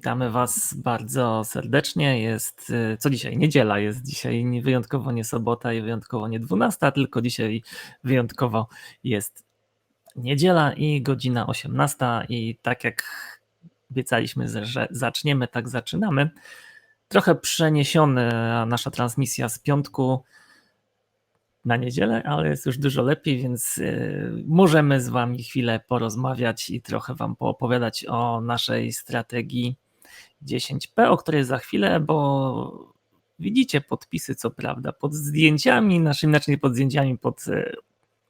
Witamy Was bardzo serdecznie. Jest y, co dzisiaj? Niedziela jest dzisiaj wyjątkowo nie sobota i wyjątkowo nie 12, tylko dzisiaj wyjątkowo jest niedziela i godzina 18 i tak jak obiecaliśmy, że zaczniemy, tak zaczynamy. Trochę przeniesiona nasza transmisja z piątku na niedzielę, ale jest już dużo lepiej, więc y, możemy z Wami chwilę porozmawiać i trochę Wam poopowiadać o naszej strategii 10P, o której za chwilę, bo widzicie podpisy, co prawda, pod zdjęciami, naszymi, znaczy nie pod zdjęciami, pod y,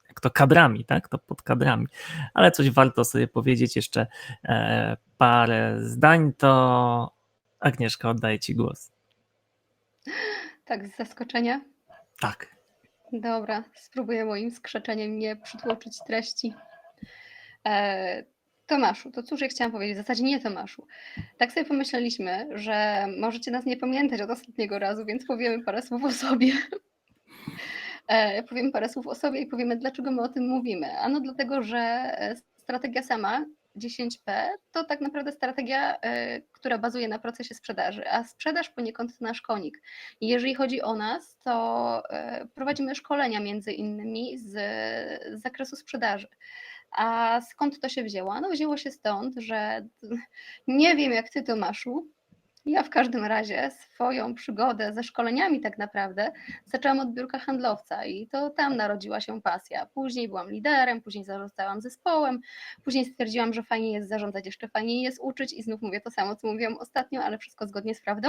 jak to kadrami, tak? To pod kadrami, ale coś warto sobie powiedzieć jeszcze e, parę zdań, to Agnieszka, oddaję Ci głos. Tak, z zaskoczenia? Tak. Dobra, spróbuję moim skrzeczeniem nie przytłoczyć treści. E, Tomaszu, to cóż ja chciałam powiedzieć, w zasadzie nie Tomaszu. Tak sobie pomyśleliśmy, że możecie nas nie pamiętać od ostatniego razu, więc powiemy parę słów o sobie. E, powiemy parę słów o sobie i powiemy, dlaczego my o tym mówimy. Ano dlatego, że strategia sama 10P to tak naprawdę strategia, e, która bazuje na procesie sprzedaży, a sprzedaż poniekąd to nasz konik. Jeżeli chodzi o nas, to e, prowadzimy szkolenia między innymi z, z zakresu sprzedaży. A skąd to się wzięło? No wzięło się stąd, że nie wiem jak ty Tomaszu, ja w każdym razie swoją przygodę ze szkoleniami tak naprawdę zaczęłam od biurka handlowca i to tam narodziła się pasja. Później byłam liderem, później zarządzałam zespołem, później stwierdziłam, że fajnie jest zarządzać, jeszcze fajniej jest uczyć i znów mówię to samo, co mówiłam ostatnio, ale wszystko zgodnie z prawdą.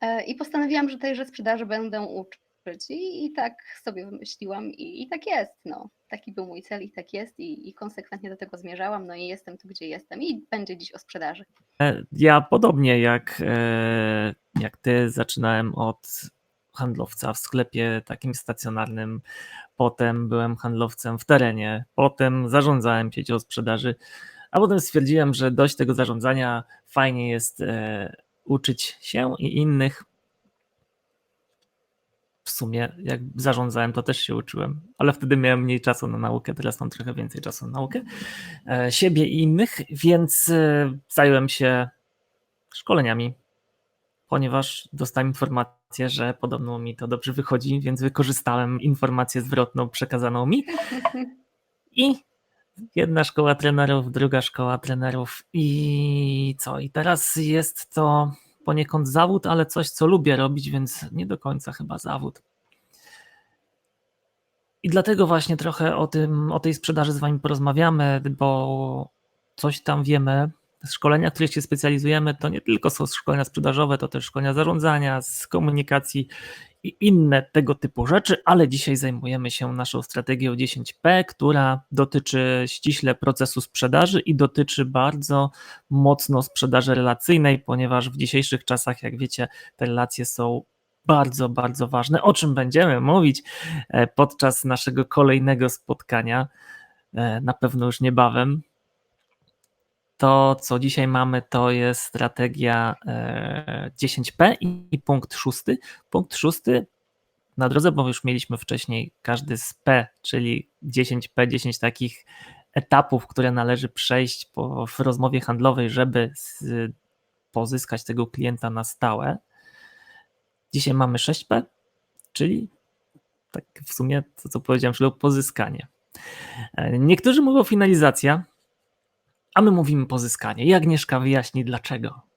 E, I postanowiłam, że tejże sprzedaży będę uczyć. I, i tak sobie wymyśliłam i, i, tak jest. No. Taki był mój cel i tak jest i, i konsekwentnie do tego zmierzałam. No i jestem tu, gdzie jestem i będzie dziś o sprzedaży. E, ja podobnie jak, e, jak ty zaczynałem od handlowca w sklepie takim stacjonarnym, potem byłem handlowcem w terenie, potem zarządzałem siecią sprzedaży, a potem stwierdziłem, że dość tego zarządzania, fajnie jest e, uczyć się i innych w sumie jak zarządzałem, to też się uczyłem, ale wtedy miałem mniej czasu na naukę, teraz mam trochę więcej czasu na naukę e, siebie i innych, więc e, zająłem się szkoleniami, ponieważ dostałem informację, że podobno mi to dobrze wychodzi, więc wykorzystałem informację zwrotną przekazaną mi i jedna szkoła trenerów, druga szkoła trenerów i co? I teraz jest to poniekąd zawód, ale coś, co lubię robić, więc nie do końca chyba zawód. I dlatego właśnie trochę o tym, o tej sprzedaży z Wami porozmawiamy, bo coś tam wiemy. Szkolenia, w których się specjalizujemy, to nie tylko są szkolenia sprzedażowe, to też szkolenia zarządzania, z komunikacji i inne tego typu rzeczy, ale dzisiaj zajmujemy się naszą strategią 10P, która dotyczy ściśle procesu sprzedaży i dotyczy bardzo mocno sprzedaży relacyjnej, ponieważ w dzisiejszych czasach, jak wiecie, te relacje są bardzo, bardzo ważne, o czym będziemy mówić e, podczas naszego kolejnego spotkania, e, na pewno już niebawem. To, co dzisiaj mamy, to jest strategia 10P e, i punkt szósty. Punkt szósty na drodze, bo już mieliśmy wcześniej każdy z P, czyli 10P, 10 takich etapów, które należy przejść po, w rozmowie handlowej, żeby z, pozyskać tego klienta na stałe. Dzisiaj mamy 6P, czyli tak w sumie to, co powiedziałem, czyli pozyskanie. Niektórzy mówią finalizacja, a my mówimy pozyskanie. I Agnieszka wyjaśni dlaczego.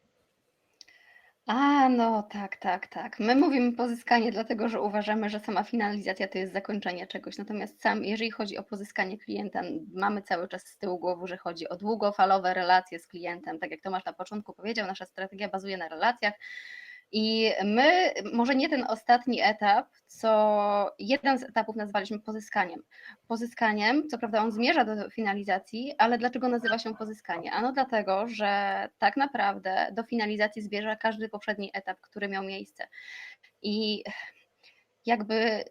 A, no tak, tak, tak. My mówimy pozyskanie, dlatego że uważamy, że sama finalizacja to jest zakończenie czegoś. Natomiast sam, jeżeli chodzi o pozyskanie klienta, mamy cały czas z tyłu głowy, że chodzi o długofalowe relacje z klientem. Tak jak Tomasz na początku powiedział, nasza strategia bazuje na relacjach. I my, może nie ten ostatni etap, co jeden z etapów nazwaliśmy pozyskaniem. Pozyskaniem, co prawda on zmierza do finalizacji, ale dlaczego nazywa się pozyskanie? Ano dlatego, że tak naprawdę do finalizacji zmierza każdy poprzedni etap, który miał miejsce. I jakby,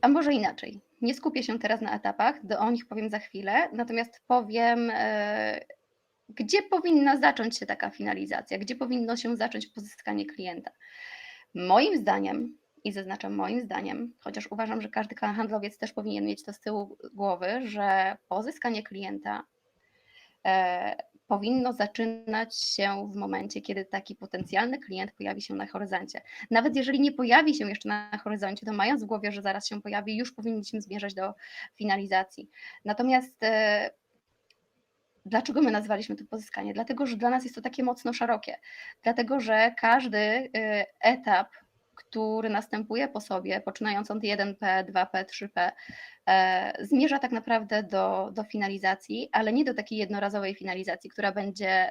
a może inaczej, nie skupię się teraz na etapach, do o nich powiem za chwilę, natomiast powiem, e, gdzie powinna zacząć się taka finalizacja, gdzie powinno się zacząć pozyskanie klienta. Moim zdaniem, i zaznaczam moim zdaniem, chociaż uważam, że każdy handlowiec też powinien mieć to z tyłu głowy, że pozyskanie klienta, e, powinno zaczynać się w momencie, kiedy taki potencjalny klient pojawi się na horyzoncie. Nawet jeżeli nie pojawi się jeszcze na horyzoncie, to mając w głowie, że zaraz się pojawi, już powinniśmy zmierzać do finalizacji. Natomiast e, dlaczego my nazwaliśmy to pozyskanie? Dlatego, że dla nas jest to takie mocno szerokie. Dlatego, że każdy e, etap, który następuje po sobie, poczynając od 1P, 2P, 3P, e, zmierza tak naprawdę do, do finalizacji, ale nie do takiej jednorazowej finalizacji, która będzie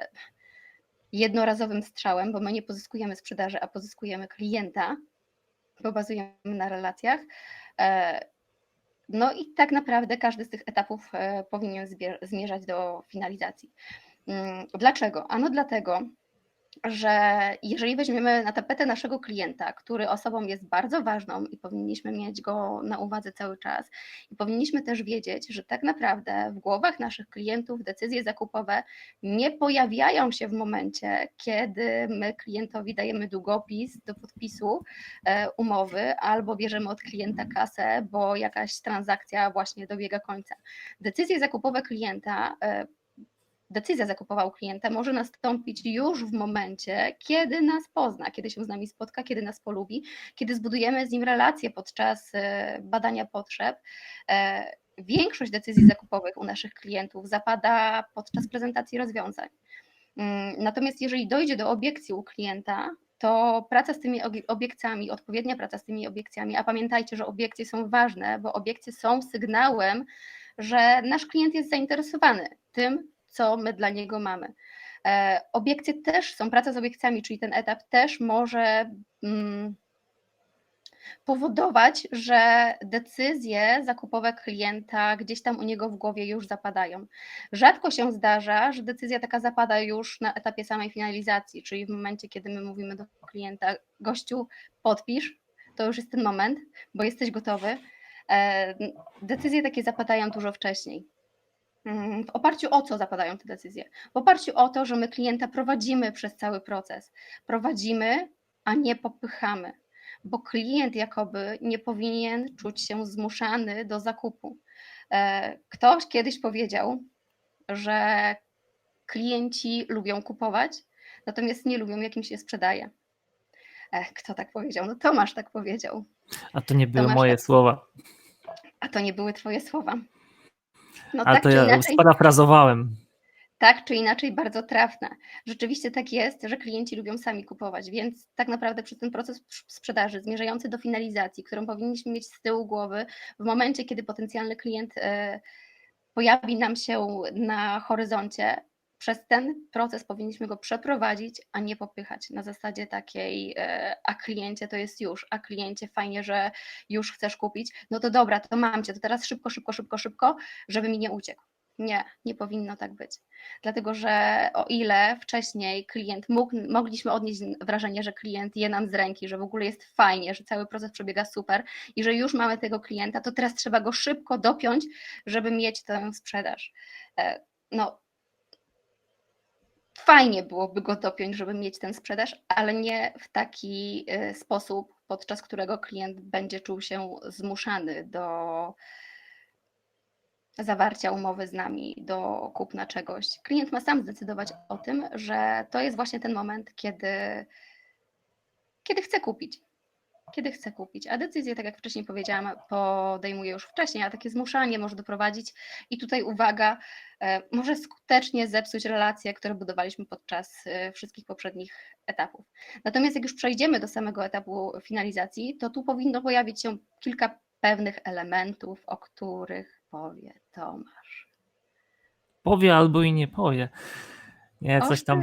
jednorazowym strzałem, bo my nie pozyskujemy sprzedaży, a pozyskujemy klienta, bo bazujemy na relacjach. No i tak naprawdę każdy z tych etapów e, powinien zmierzać do finalizacji. Mm, Dlaczego? Ano dlatego, że jeżeli weźmiemy na tapetę naszego klienta, który osobą jest bardzo ważną i powinniśmy mieć go na uwadze cały czas, i powinniśmy też wiedzieć, że tak naprawdę w głowach naszych klientów decyzje zakupowe nie pojawiają się w momencie, kiedy my klientowi dajemy długopis do podpisu e, umowy albo bierzemy od klienta kasę, bo jakaś transakcja właśnie dobiega końca. Decyzje zakupowe klienta e, decyzja zakupowa u klienta może nastąpić już w momencie, kiedy nas pozna, kiedy się z nami spotka, kiedy nas polubi, kiedy zbudujemy z nim relacje podczas e, badania potrzeb. E, Większość decyzji zakupowych u naszych klientów zapada podczas prezentacji rozwiązań. Mm, Natomiast jeżeli dojdzie do obiekcji u klienta, to praca z tymi obie- obiekcjami, odpowiednia praca z tymi obiekcjami, a pamiętajcie, że obiekcje są ważne, bo obiekcje są sygnałem, że nasz klient jest zainteresowany tym, co my dla niego mamy. E, Obiekcje też są, praca z obiekcjami, czyli ten etap też może mm, powodować, że decyzje zakupowe klienta gdzieś tam u niego w głowie już zapadają. Rzadko się zdarza, że decyzja taka zapada już na etapie samej finalizacji, czyli w momencie, kiedy my mówimy do klienta, gościu, podpisz, to już jest ten moment, bo jesteś gotowy. E, Decyzje takie zapadają dużo wcześniej. Mm, W oparciu o co zapadają te decyzje? W oparciu o to, że my klienta prowadzimy przez cały proces. Prowadzimy, a nie popychamy, bo klient jakoby nie powinien czuć się zmuszany do zakupu. E, Ktoś kiedyś powiedział, że klienci lubią kupować, natomiast nie lubią, jak im się sprzedaje. E, Kto tak powiedział? No Tomasz tak powiedział. A to nie były masz moje rację. słowa. A to nie były twoje słowa. No Ale tak to ja inaczej. sparafrazowałem. tak czy inaczej bardzo trafne. Rzeczywiście tak jest, że klienci lubią sami kupować, więc tak naprawdę przez ten proces sprzedaży zmierzający do finalizacji, którą powinniśmy mieć z tyłu głowy, w momencie, kiedy potencjalny klient e, pojawi nam się na horyzoncie, przez ten proces powinniśmy go przeprowadzić, a nie popychać na zasadzie takiej, e, a kliencie to jest już, a kliencie fajnie, że już chcesz kupić, no to dobra, to mam cię, to teraz szybko, szybko, szybko, szybko, żeby mi nie uciekł. Nie, nie powinno tak być. Dlatego, że o ile wcześniej klient mógł, mogliśmy odnieść wrażenie, że klient je nam z ręki, że w ogóle jest fajnie, że cały proces przebiega super i że już mamy tego klienta, to teraz trzeba go szybko dopiąć, żeby mieć tę sprzedaż. E, No, fajnie byłoby go dopiąć, żeby mieć tę sprzedaż, ale nie w taki e, sposób, podczas którego klient będzie czuł się zmuszany do zawarcia umowy z nami, do kupna czegoś. Klient ma sam zdecydować o tym, że to jest właśnie ten moment, kiedy, kiedy chce kupić. Kiedy chce kupić, a decyzję, tak jak wcześniej powiedziałam, podejmuje już wcześniej, a takie zmuszanie może doprowadzić i tutaj uwaga, e, może skutecznie zepsuć relacje, które budowaliśmy podczas e, wszystkich poprzednich etapów. Natomiast jak już przejdziemy do samego etapu finalizacji, to tu powinno pojawić się kilka pewnych elementów, o których powie Tomasz. Powie albo i nie powie. Nie, coś tam.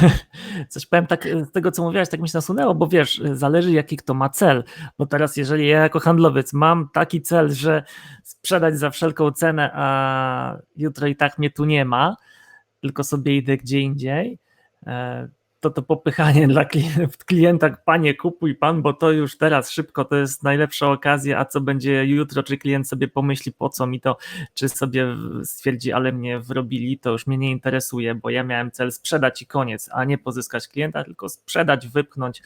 Coś powiem tak z tego, co mówiłaś, tak mi się nasunęło, bo wiesz, zależy jaki kto ma cel. Bo teraz, jeżeli ja jako handlowiec mam taki cel, że sprzedać za wszelką cenę, a jutro i tak mnie tu nie ma, tylko sobie idę gdzie indziej, e, to to popychanie dla klien- klienta, panie kupuj pan, bo to już teraz szybko, to jest najlepsza okazja, a co będzie jutro, czy klient sobie pomyśli po co mi to, czy sobie stwierdzi, ale mnie wrobili, to już mnie nie interesuje, bo ja miałem cel sprzedać i koniec, a nie pozyskać klienta, tylko sprzedać, wypchnąć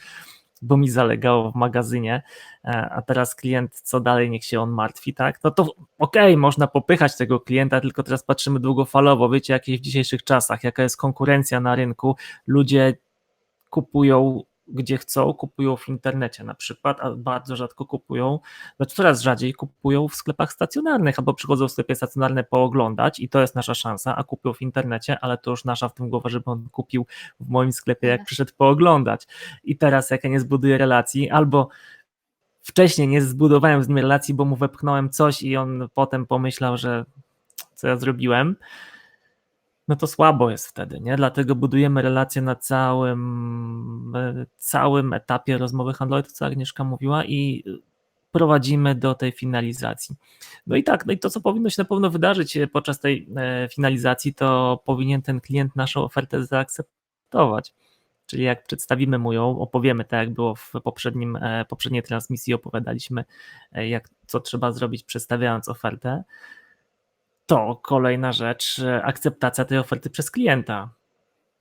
bo mi zalegało w magazynie, e, a teraz klient co dalej, niech się on martwi, tak? No to okej, można popychać tego klienta, tylko teraz patrzymy długofalowo, wiecie, jakie w dzisiejszych czasach, jaka jest konkurencja na rynku, ludzie kupują gdzie chcą, kupują w internecie na przykład, a bardzo rzadko kupują, znaczy coraz rzadziej kupują w sklepach stacjonarnych, albo przychodzą w sklepie stacjonarne pooglądać i to jest nasza szansa, a kupią w internecie, ale to już nasza w tym głowa, żeby on kupił w moim sklepie, jak Tak. przyszedł pooglądać. I teraz jak ja nie zbuduję relacji, albo wcześniej nie zbudowałem z nim relacji, bo mu wepchnąłem coś i on potem pomyślał, że co ja zrobiłem, no to słabo jest wtedy, nie? Dlatego budujemy relacje na całym, e, całym etapie rozmowy handlowej, to co Agnieszka mówiła i prowadzimy do tej finalizacji. No i tak, no i to, co powinno się na pewno wydarzyć e, podczas tej e, finalizacji, to powinien ten klient naszą ofertę zaakceptować. Czyli jak przedstawimy mu ją, opowiemy tak, jak było w poprzednim, poprzedniej transmisji, opowiadaliśmy, jak, co trzeba zrobić, przedstawiając ofertę, to kolejna rzecz, akceptacja tej oferty przez klienta.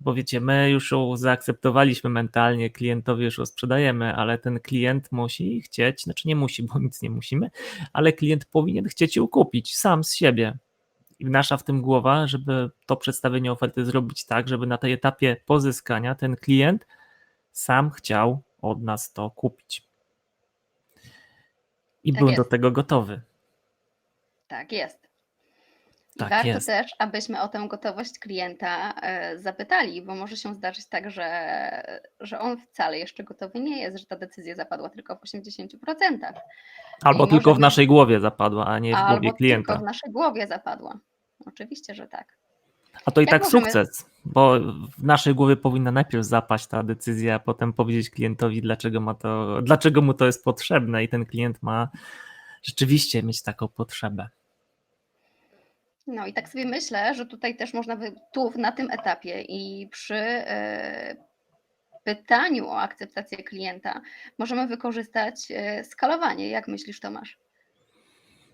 Bo wiecie, my już ją zaakceptowaliśmy mentalnie, klientowi już ją sprzedajemy, ale ten klient musi chcieć, znaczy nie musi, bo nic nie musimy, ale klient powinien chcieć ją kupić sam z siebie. I nasza w tym głowa, żeby to przedstawienie oferty zrobić tak, żeby na tej etapie pozyskania ten klient sam chciał od nas to kupić. I Tak był jest. do tego gotowy. Tak jest. I Tak warto jest. też, abyśmy o tę gotowość klienta e, zapytali, bo może się zdarzyć tak, że, że on wcale jeszcze gotowy nie jest, że ta decyzja zapadła tylko w 80%. Albo I tylko w naszej głowie zapadła, a nie w Albo głowie klienta. tylko w naszej głowie zapadła. Oczywiście, że tak. A to i Jak tak możemy- sukces, bo w naszej głowie powinna najpierw zapaść ta decyzja, a potem powiedzieć klientowi, dlaczego, ma to, dlaczego mu to jest potrzebne, i ten klient ma rzeczywiście mieć taką potrzebę. No i tak sobie myślę, że tutaj też można by, tu na tym etapie i przy e, pytaniu o akceptację klienta możemy wykorzystać e, skalowanie. Jak myślisz, Tomasz?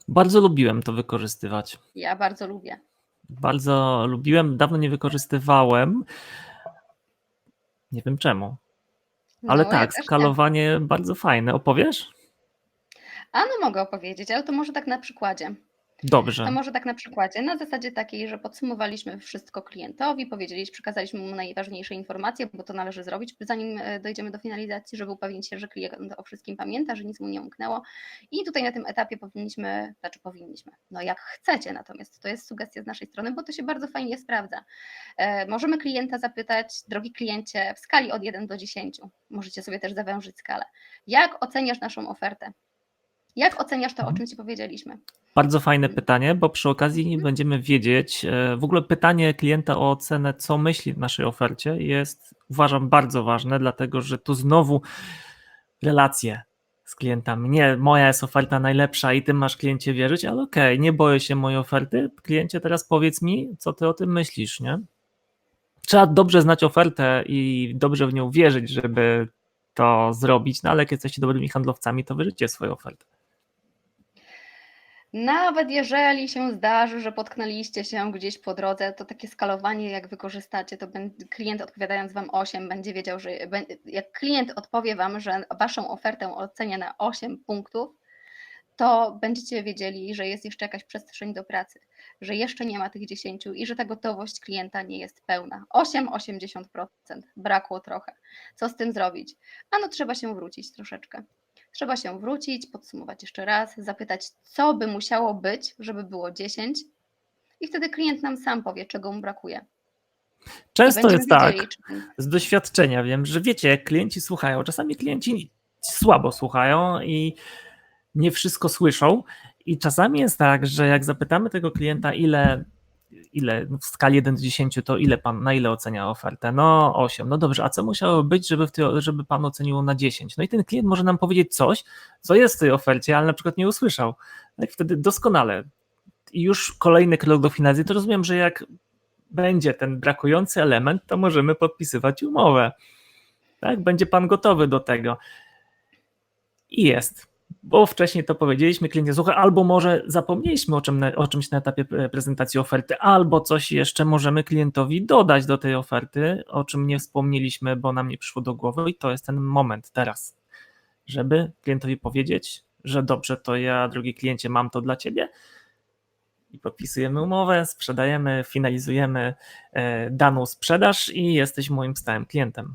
Bardzo lubiłem to wykorzystywać. Ja bardzo lubię. Bardzo lubiłem, dawno nie wykorzystywałem. Nie wiem czemu, ale No, ja tak, nie. skalowanie bardzo fajne. Opowiesz? A no mogę opowiedzieć, ale to może tak na przykładzie. Dobrze. To może tak na przykładzie, na zasadzie takiej, że podsumowaliśmy wszystko klientowi, powiedzieliśmy, przekazaliśmy mu najważniejsze informacje, bo to należy zrobić, zanim e, dojdziemy do finalizacji, żeby upewnić się, że klient o wszystkim pamięta, że nic mu nie umknęło. I tutaj na tym etapie powinniśmy, znaczy powinniśmy, no jak chcecie natomiast, to jest sugestia z naszej strony, bo to się bardzo fajnie sprawdza. E, możemy klienta zapytać, drogi kliencie, w skali od 1 do 10, możecie sobie też zawężyć skalę, jak oceniasz naszą ofertę? Jak oceniasz to, o czym Ci powiedzieliśmy? Bardzo fajne pytanie, bo przy okazji będziemy wiedzieć, e, w ogóle pytanie klienta o ocenę, co myśli w naszej ofercie jest, uważam, bardzo ważne, dlatego że tu znowu relacje z klientami. Nie, moja jest oferta najlepsza i ty masz kliencie wierzyć, ale okej, nie boję się mojej oferty. Kliencie, teraz powiedz mi, co ty o tym myślisz, nie? Trzeba dobrze znać ofertę i dobrze w nią wierzyć, żeby to zrobić, no ale jak jesteście dobrymi handlowcami, to wierzycie w swoją ofertę. Nawet jeżeli się zdarzy, że potknęliście się gdzieś po drodze, to takie skalowanie, jak wykorzystacie, to klient odpowiadając Wam 8, będzie wiedział, że jak klient odpowie Wam, że Waszą ofertę ocenia na 8 punktów, to będziecie wiedzieli, że jest jeszcze jakaś przestrzeń do pracy, że jeszcze nie ma tych 10 i że ta gotowość klienta nie jest pełna. 8-80%, brakło trochę. Co z tym zrobić? Ano trzeba się wrócić troszeczkę. Trzeba się wrócić, podsumować jeszcze raz, zapytać, co by musiało być, żeby było 10, i wtedy klient nam sam powie, czego mu brakuje. Często jest tak, z doświadczenia wiem, że wiecie, klienci słuchają, czasami klienci słabo słuchają i nie wszystko słyszą. I czasami jest tak, że jak zapytamy tego klienta, ile, ile no w skali 1 do 10, to ile pan, na ile ocenia ofertę? No 8. No dobrze, a co musiało być, żeby, w tej, żeby pan ocenił na 10? No i ten klient może nam powiedzieć coś, co jest w tej ofercie, ale na przykład nie usłyszał. No i wtedy doskonale. I już kolejny krok do finalizacji, to rozumiem, że jak będzie ten brakujący element, to możemy podpisywać umowę. Tak, będzie pan gotowy do tego. I jest. Bo wcześniej to powiedzieliśmy kliencie, słuchaj, albo może zapomnieliśmy o, czym, o czymś na etapie prezentacji oferty, albo coś jeszcze możemy klientowi dodać do tej oferty, o czym nie wspomnieliśmy, bo nam nie przyszło do głowy i to jest ten moment teraz, żeby klientowi powiedzieć, że dobrze, to ja, drogi kliencie, mam to dla ciebie i podpisujemy umowę, sprzedajemy, finalizujemy e, daną sprzedaż i jesteś moim stałym klientem.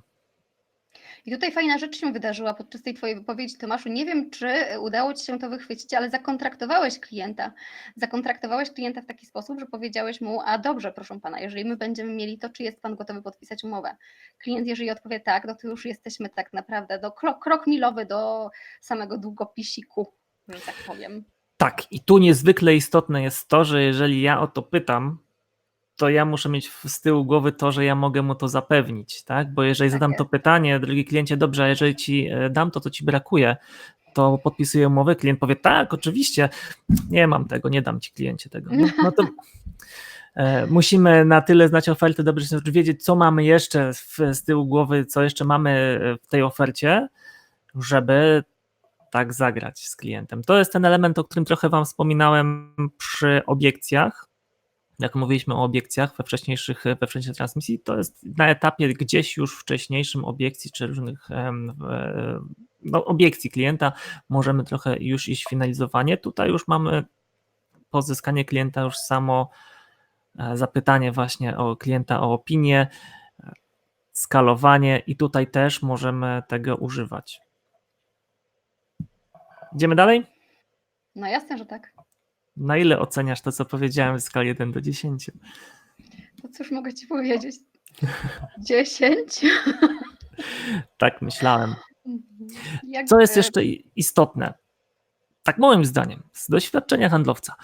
I tutaj fajna rzecz się wydarzyła podczas tej Twojej wypowiedzi, Tomaszu. Nie wiem, czy udało Ci się to wychwycić, ale zakontraktowałeś klienta. Zakontraktowałeś klienta w taki sposób, że powiedziałeś mu: A dobrze, proszę pana, jeżeli my będziemy mieli to, czy jest pan gotowy podpisać umowę? Klient, jeżeli odpowie tak, no to już jesteśmy tak naprawdę do krok, krok milowy do samego długopisiku, że tak powiem. Tak, i tu niezwykle istotne jest to, że jeżeli ja o to pytam, to ja muszę mieć z tyłu głowy to, że ja mogę mu to zapewnić, tak? Bo jeżeli Tak zadam jest. to pytanie, drogi kliencie, dobrze, a jeżeli ci e, dam to, co ci brakuje, to podpisuję umowę, klient powie, tak, oczywiście, nie mam tego, nie dam ci kliencie tego. No, no to e, musimy na tyle znać ofertę, dobrze żeby wiedzieć, co mamy jeszcze w, z tyłu głowy, co jeszcze mamy w tej ofercie, żeby tak zagrać z klientem. To jest ten element, o którym trochę Wam wspominałem przy obiekcjach. Jak mówiliśmy o obiekcjach we wcześniejszych, we wcześniejszej transmisji, to jest na etapie gdzieś już wcześniejszym obiekcji czy różnych no, obiekcji klienta możemy trochę już iść w finalizowanie. Tutaj już mamy pozyskanie klienta już samo e, zapytanie właśnie o klienta o opinię, e, skalowanie i tutaj też możemy tego używać. Idziemy dalej? No jasne, że tak. Na ile oceniasz to, co powiedziałem w skali 1 do 10? To cóż mogę Ci powiedzieć? 10? Tak myślałem. Jak Co jest jeszcze istotne? Tak moim zdaniem, z doświadczenia handlowca,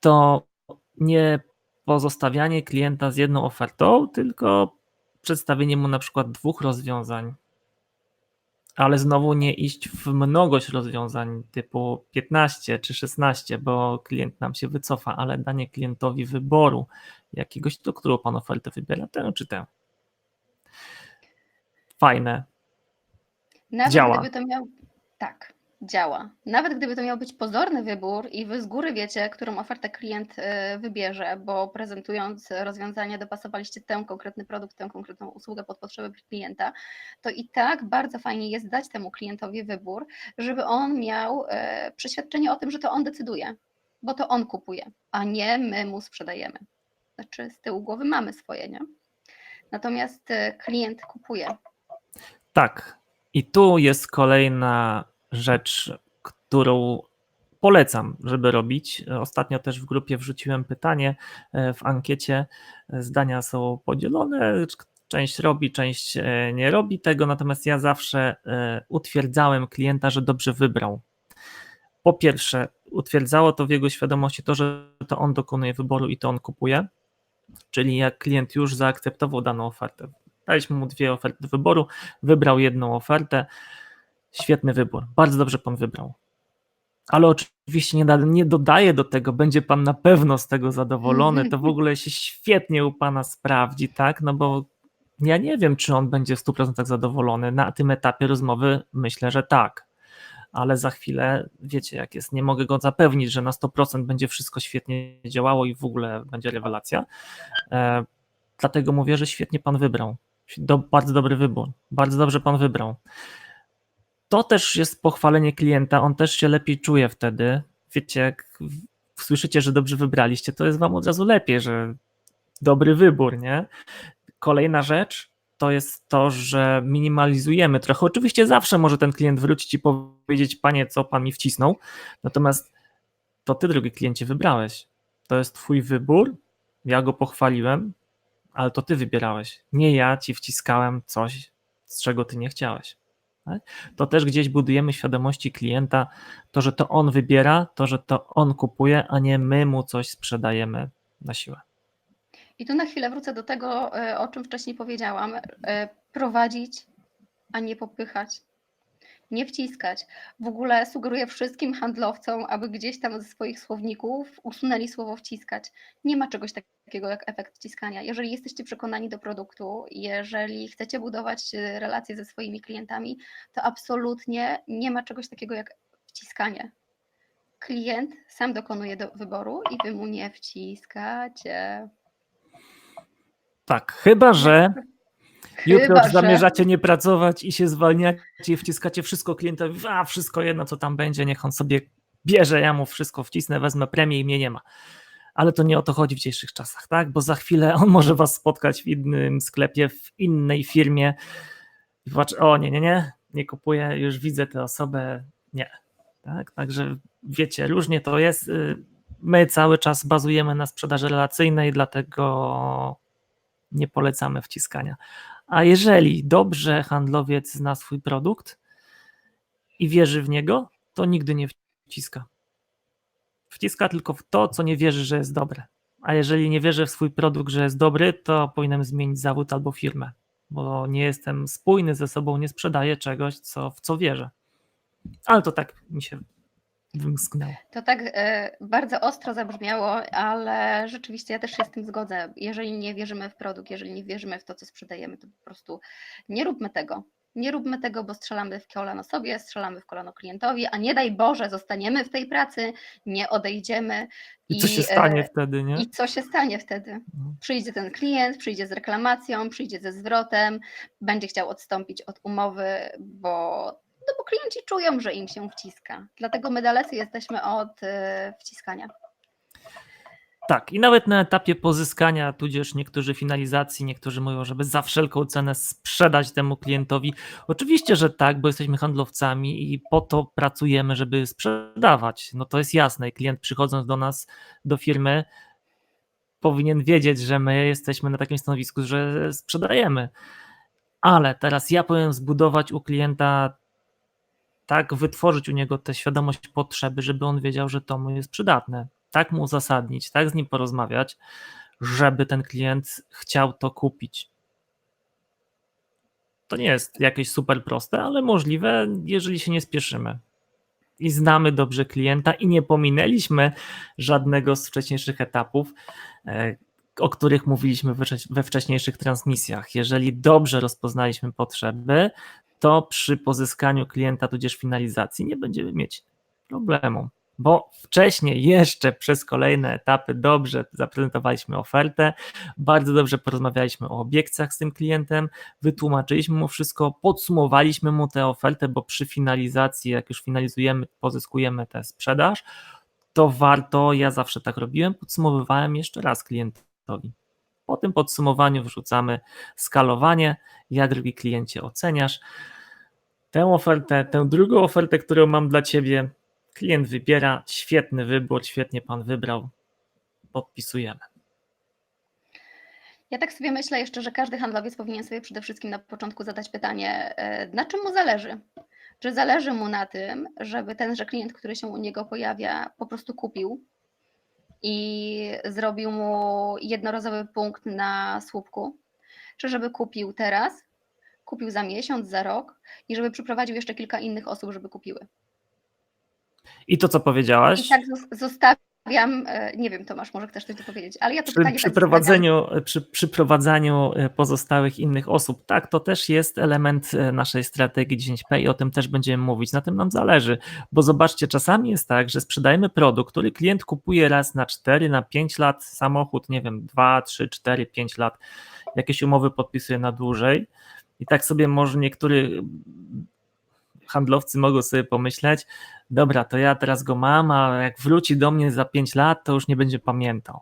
to nie pozostawianie klienta z jedną ofertą, tylko przedstawienie mu na przykład dwóch rozwiązań ale znowu nie iść w mnogość rozwiązań typu 15 czy 16, bo klient nam się wycofa, ale danie klientowi wyboru jakiegoś, to którą pan ofertę wybiera, tę czy tę. Fajne. Nawet Działa. gdyby to miał. Tak, działa. Nawet gdyby to miał być pozorny wybór i wy z góry wiecie, którą ofertę klient y, wybierze, bo prezentując rozwiązanie dopasowaliście ten konkretny produkt, tę konkretną usługę pod potrzeby klienta, to i tak bardzo fajnie jest dać temu klientowi wybór, żeby on miał y, przeświadczenie o tym, że to on decyduje, bo to on kupuje, a nie my mu sprzedajemy. Znaczy z tyłu głowy mamy swoje, nie? Natomiast y, klient kupuje. Tak. I tu jest kolejna rzecz, którą polecam, żeby robić. Ostatnio też w grupie wrzuciłem pytanie e, w ankiecie. Zdania są podzielone. Część robi, część e, nie robi tego, natomiast ja zawsze e, utwierdzałem klienta, że dobrze wybrał. Po pierwsze, utwierdzało to w jego świadomości to, że to on dokonuje wyboru i to on kupuje. Czyli jak klient już zaakceptował daną ofertę, daliśmy mu dwie oferty do wyboru, wybrał jedną ofertę, Świetny wybór. Bardzo dobrze pan wybrał. Ale oczywiście nie, nie dodaję do tego, będzie pan na pewno z tego zadowolony. To w ogóle się świetnie u pana sprawdzi, tak? No bo ja nie wiem, czy on będzie w 100% zadowolony. Na tym etapie rozmowy myślę, że tak. Ale za chwilę, wiecie, jak jest, nie mogę go zapewnić, że na 100% będzie wszystko świetnie działało i w ogóle będzie rewelacja. E, dlatego mówię, że świetnie pan wybrał. Do, bardzo dobry wybór. Bardzo dobrze pan wybrał to też jest pochwalenie klienta, on też się lepiej czuje wtedy. Wiecie, jak słyszycie, że dobrze wybraliście, to jest wam od razu lepiej, że dobry wybór, nie? Kolejna rzecz to jest to, że minimalizujemy trochę. Oczywiście zawsze może ten klient wrócić i powiedzieć, panie, co pan mi wcisnął, natomiast to ty, drugi kliencie, wybrałeś. To jest twój wybór, ja go pochwaliłem, ale to ty wybierałeś. Nie ja ci wciskałem coś, z czego ty nie chciałeś tak? to też gdzieś budujemy świadomości klienta, to, że to on wybiera, to, że to on kupuje, a nie my mu coś sprzedajemy na siłę. I tu na chwilę wrócę do tego, e, o czym wcześniej powiedziałam. E, prowadzić, a nie popychać. Nie wciskać. W ogóle sugeruję wszystkim handlowcom, aby gdzieś tam ze swoich słowników usunęli słowo wciskać. Nie ma czegoś takiego jak efekt wciskania. Jeżeli jesteście przekonani do produktu, jeżeli chcecie budować e, relacje ze swoimi klientami, to absolutnie nie ma czegoś takiego jak wciskanie. Klient sam dokonuje do wyboru i wy mu nie wciskacie. Tak, chyba że jutro Chyba, że- zamierzacie nie pracować i się zwalniacie i wciskacie wszystko klientowi, a wszystko jedno co tam będzie, niech on sobie bierze, ja mu wszystko wcisnę, wezmę premię i mnie nie ma. Ale to nie o to chodzi w dzisiejszych czasach, tak? Bo za chwilę on może was spotkać w innym sklepie, w innej firmie i zobaczy, o nie, nie, nie, nie kupuję, już widzę tę osobę, nie. Tak? Także wiecie, różnie to jest. Y, My cały czas bazujemy na sprzedaży relacyjnej, dlatego nie polecamy wciskania. A jeżeli dobrze handlowiec zna swój produkt i wierzy w niego, to nigdy nie wciska. Wciska tylko w to, co nie wierzy, że jest dobre. A jeżeli nie wierzę w swój produkt, że jest dobry, to powinienem zmienić zawód albo firmę, bo nie jestem spójny ze sobą, nie sprzedaję czegoś, co, w co wierzę. Ale to tak mi się wymsknęło. To tak e, bardzo ostro zabrzmiało, ale rzeczywiście ja też się z tym zgodzę. Jeżeli nie wierzymy w produkt, jeżeli nie wierzymy w to, co sprzedajemy, to po prostu nie róbmy tego. Nie róbmy tego, bo strzelamy w kolano sobie, strzelamy w kolano klientowi, a nie daj Boże, zostaniemy w tej pracy, nie odejdziemy. I co się stanie e, wtedy, nie? I co się stanie wtedy? No. Przyjdzie ten klient, przyjdzie z reklamacją, przyjdzie ze zwrotem, będzie chciał odstąpić od umowy, bo, no bo klienci czują, że im się wciska. Dlatego my dalecy jesteśmy od e, wciskania. Tak, i nawet na etapie pozyskania, tudzież niektórzy finalizacji, niektórzy mówią, żeby za wszelką cenę sprzedać temu klientowi. Oczywiście, że tak, bo jesteśmy handlowcami i po to pracujemy, żeby sprzedawać. No to jest jasne. Klient przychodząc do nas, do firmy, powinien wiedzieć, że my jesteśmy na takim stanowisku, że sprzedajemy. Ale teraz ja powinien zbudować u klienta tak, wytworzyć u niego tę świadomość potrzeby, żeby on wiedział, że to mu jest przydatne tak mu uzasadnić, tak z nim porozmawiać, żeby ten klient chciał to kupić. To nie jest jakieś super proste, ale możliwe, jeżeli się nie spieszymy. I znamy dobrze klienta i nie pominęliśmy żadnego z wcześniejszych etapów, e, o których mówiliśmy we wcześ- we wcześniejszych transmisjach. Jeżeli dobrze rozpoznaliśmy potrzeby, to przy pozyskaniu klienta, tudzież finalizacji, nie będziemy mieć problemu bo wcześniej jeszcze przez kolejne etapy dobrze zaprezentowaliśmy ofertę, bardzo dobrze porozmawialiśmy o obiekcjach z tym klientem, wytłumaczyliśmy mu wszystko, podsumowaliśmy mu tę ofertę, bo przy finalizacji, jak już finalizujemy, pozyskujemy tę sprzedaż, to warto, ja zawsze tak robiłem, podsumowywałem jeszcze raz klientowi. Po tym podsumowaniu wrzucamy skalowanie, jak drogi kliencie oceniasz tę ofertę, tę drugą ofertę, którą mam dla Ciebie, Klient wybiera, świetny wybór, świetnie pan wybrał. Podpisujemy. Ja tak sobie myślę jeszcze, że każdy handlowiec powinien sobie przede wszystkim na początku zadać pytanie, e, na czym mu zależy? Czy zależy mu na tym, żeby tenże klient, który się u niego pojawia, po prostu kupił i zrobił mu jednorazowy punkt na słupku? Czy żeby kupił teraz, kupił za miesiąc, za rok i żeby przyprowadził jeszcze kilka innych osób, żeby kupiły? I to, co powiedziałaś. I tak zos- zostawiam, e, nie wiem, Tomasz, może chcesz coś tu powiedzieć, ale ja to Przy, pytanie przy, tak prowadzeniu, przy, przy prowadzeniu e, pozostałych innych osób, tak, to też jest element e, naszej strategii 10P i o tym też będziemy mówić. Na tym nam zależy, bo zobaczcie, czasami jest tak, że sprzedajemy produkt, który klient kupuje raz na 4, na 5 lat, samochód, nie wiem, 2, 3, 4, 5 lat, jakieś umowy podpisuje na dłużej. I tak sobie może niektóry handlowcy mogą sobie pomyśleć, dobra, to ja teraz go mam, a jak wróci do mnie za 5 lat, to już nie będzie pamiętał.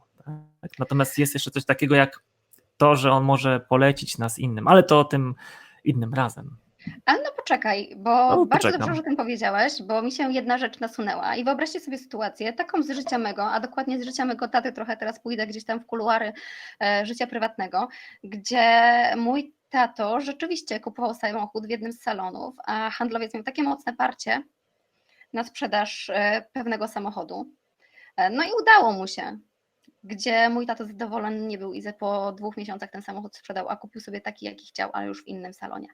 Tak? Natomiast jest jeszcze coś takiego jak to, że on może polecić nas innym, ale to o tym innym razem. Ale no poczekaj, bo No, bardzo dobrze, że o tym powiedziałeś, bo mi się jedna rzecz nasunęła i wyobraźcie sobie sytuację taką z życia mego, a dokładnie z życia mego taty, trochę teraz pójdę gdzieś tam w kuluary e, życia prywatnego, gdzie mój tato rzeczywiście kupował samochód w jednym z salonów, a handlowiec miał takie mocne parcie na sprzedaż e, pewnego samochodu. E, no i udało mu się, gdzie mój tato zadowolony nie był i po dwóch miesiącach ten samochód sprzedał, a kupił sobie taki, jaki chciał, ale już w innym salonie.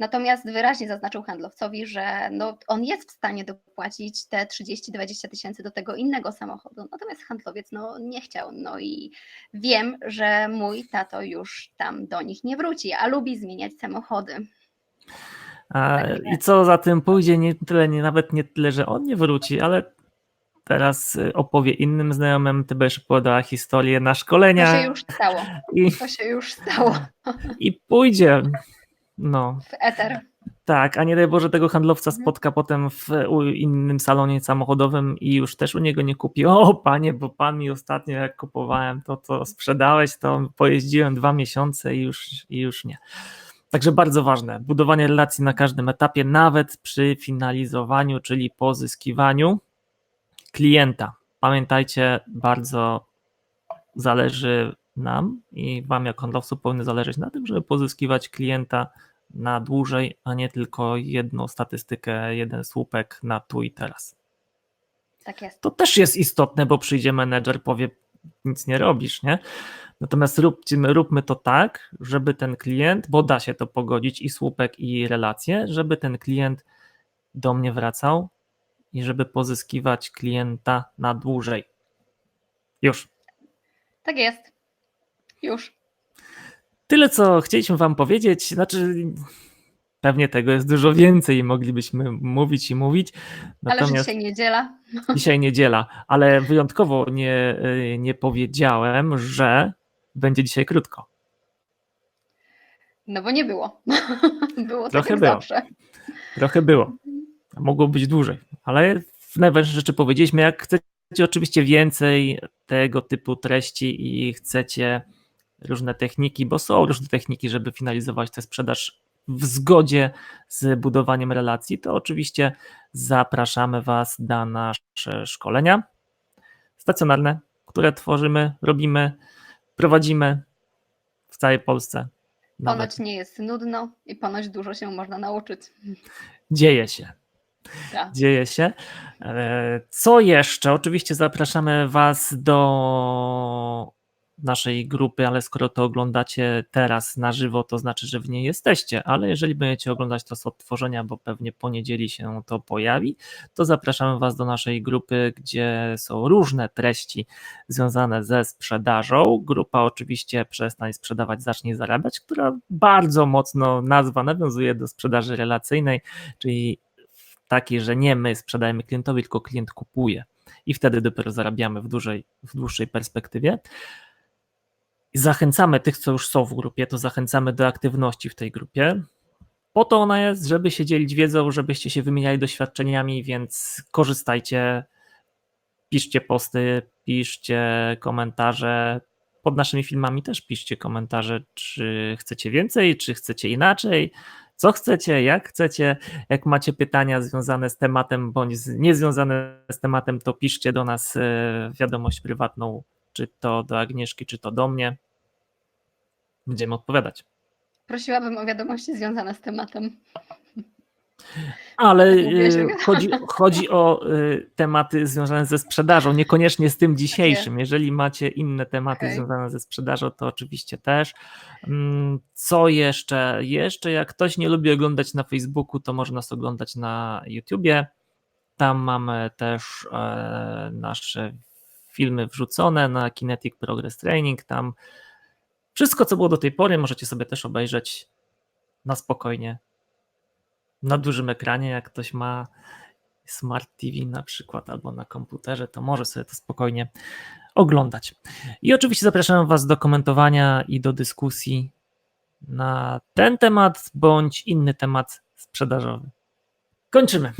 Natomiast wyraźnie zaznaczył handlowcowi, że no, on jest w stanie dopłacić te 30-20 tysięcy do tego innego samochodu. Natomiast handlowiec no, nie chciał. No i wiem, że mój tato już tam do nich nie wróci, a lubi zmieniać samochody. A, I co za tym pójdzie, nie tyle, nie, nawet nie tyle, że on nie wróci, ale teraz y, opowie innym znajomym, ty będziesz opowiadała historię na To szkolenia się już stało. i, To się już stało i pójdzie. No, w eter. tak, a nie daj Boże tego handlowca Mhm. spotka potem w innym salonie samochodowym i już też u niego nie kupi. O panie, bo pan mi ostatnio jak kupowałem to, co sprzedałeś, to pojeździłem dwa miesiące i już, i już nie. Także bardzo ważne, budowanie relacji na każdym etapie, nawet przy finalizowaniu, czyli pozyskiwaniu klienta. Pamiętajcie, bardzo zależy nam i Wam, jako handlowcu, powinno zależeć na tym, żeby pozyskiwać klienta na dłużej, a nie tylko jedną statystykę, jeden słupek na tu i teraz. Tak jest. To też jest istotne, bo przyjdzie menedżer, powie, nic nie robisz, nie? Natomiast róbmy, róbmy to tak, żeby ten klient, bo da się to pogodzić i słupek, i relacje, żeby ten klient do mnie wracał i żeby pozyskiwać klienta na dłużej. Już. Tak jest. Już. Tyle, co chcieliśmy Wam powiedzieć. Znaczy, pewnie tego jest dużo więcej i moglibyśmy mówić i mówić. Ale że Natomiast dzisiaj niedziela. dzisiaj niedziela, ale wyjątkowo nie, nie powiedziałem, że będzie dzisiaj krótko. No bo nie było. było tak Trochę jak było. zawsze. Trochę było. Mogło być dłużej, ale najważniejsze rzeczy powiedzieliśmy. Jak chcecie oczywiście więcej tego typu treści i chcecie różne techniki, bo są różne techniki, żeby finalizować tę sprzedaż w zgodzie z budowaniem relacji, to oczywiście zapraszamy Was na nasze szkolenia stacjonarne, które tworzymy, robimy, prowadzimy w całej Polsce. Nawet Ponoć nie jest nudno i ponoć dużo się można nauczyć. dzieje się. Tak. dzieje się. E, Co jeszcze? Oczywiście zapraszamy Was do naszej grupy, ale skoro to oglądacie teraz na żywo, to znaczy, że w niej jesteście, ale jeżeli będziecie oglądać to z odtworzenia, bo pewnie po niedzieli się to pojawi, to zapraszamy Was do naszej grupy, gdzie są różne treści związane ze sprzedażą. Grupa oczywiście Przestań sprzedawać, zacznij zarabiać, która bardzo mocno nazwa nawiązuje do sprzedaży relacyjnej, czyli takiej, że nie my sprzedajemy klientowi, tylko klient kupuje i wtedy dopiero zarabiamy w, dużej, w dłuższej perspektywie. Zachęcamy tych, co już są w grupie, to zachęcamy do aktywności w tej grupie. Po to ona jest, żeby się dzielić wiedzą, żebyście się wymieniali doświadczeniami, więc korzystajcie, piszcie posty, piszcie komentarze. Pod naszymi filmami też piszcie komentarze, czy chcecie więcej, czy chcecie inaczej, co chcecie, jak chcecie. Jak macie pytania związane z tematem bądź niezwiązane z tematem, to piszcie do nas e, wiadomość prywatną, czy to do Agnieszki, czy to do mnie. Będziemy odpowiadać. Prosiłabym o wiadomości związane z tematem. Ale e, chodzi, chodzi o e, tematy związane ze sprzedażą, niekoniecznie z tym dzisiejszym. Jeżeli macie inne tematy Okej. związane ze sprzedażą, to oczywiście też. Mm, Co jeszcze? Jeszcze jak ktoś nie lubi oglądać na Facebooku, to może nas oglądać na YouTubie. Tam mamy też e, nasze filmy wrzucone na Kinetic Progress Training. Tam wszystko, co było do tej pory, możecie sobie też obejrzeć na spokojnie na dużym ekranie, jak ktoś ma Smart TV na przykład albo na komputerze, to może sobie to spokojnie oglądać. I oczywiście zapraszam Was do komentowania i do dyskusji na ten temat bądź inny temat sprzedażowy. Kończymy.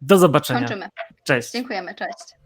Do zobaczenia. Kończymy. Cześć. Dziękujemy. Cześć.